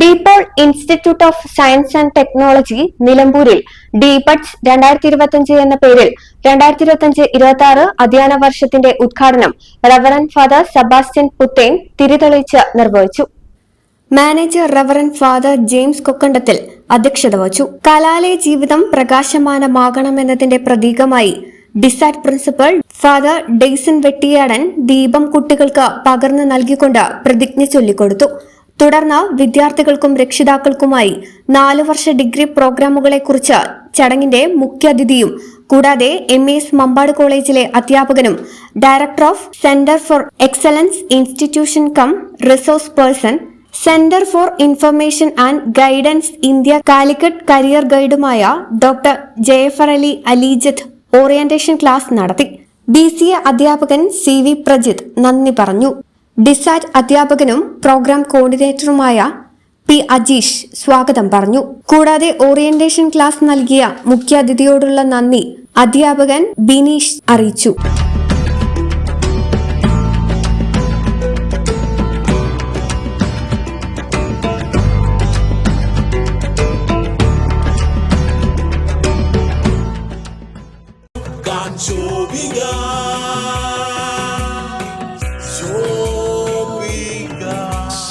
DePaul institute of science and technology നിലമ്പൂരിൽ. ഡീപട്സ് രണ്ടായിരത്തി ഇരുപത്തിയഞ്ച് എന്ന പേരിൽ രണ്ടായിരത്തി ഇരുപത്തിയഞ്ച് ഇരുപത്തി ആറ് അധ്യയന വർഷത്തിന്റെ ഉദ്ഘാടനം റവറൻ ഫാദർ സെബാസ്റ്റ്യൻ പുത്തേൻ തിരിതെളിച്ച് നിർവഹിച്ചു. Manager reverend father James Kokkandathil അധ്യക്ഷത വഹിച്ചു. കലാലയ ജീവിതം പ്രകാശമാനമാകണമെന്നതിന്റെ പ്രതീകമായി DiSAT principal father Deyson Vettiyadan ദീപം കുട്ടികൾക്ക് പകർന്നു നൽകിക്കൊണ്ട് പ്രതിജ്ഞ ചൊല്ലിക്കൊടുത്തു. തുടർന്ന് വിദ്യാർത്ഥികൾക്കും രക്ഷിതാക്കൾക്കുമായി നാലു വർഷ ഡിഗ്രി പ്രോഗ്രാമുകളെക്കുറിച്ച് ചടങ്ങിന്റെ മുഖ്യാതിഥിയും കൂടാതെ എം എസ് മമ്പാട് കോളേജിലെ അധ്യാപകനും director of centre for excellence institution cum resource person centre for information and guidance India Calicut career ഗൈഡുമായ doctor Jafar Ali Alijath orientation class നടത്തി. ബി സി എ അധ്യാപകൻ സി വി നന്ദി പറഞ്ഞു. ഡിസാറ്റ് അധ്യാപകനും programme കോർഡിനേറ്ററുമായ P Ajeesh സ്വാഗതം പറഞ്ഞു കൂടാതെ ഓറിയന്റേഷൻ ക്ലാസ് നൽകിയ മുഖ്യാതിഥിയോടുള്ള നന്ദി അധ്യാപകൻ ബിനീഷ് അറിയിച്ചു Shobika.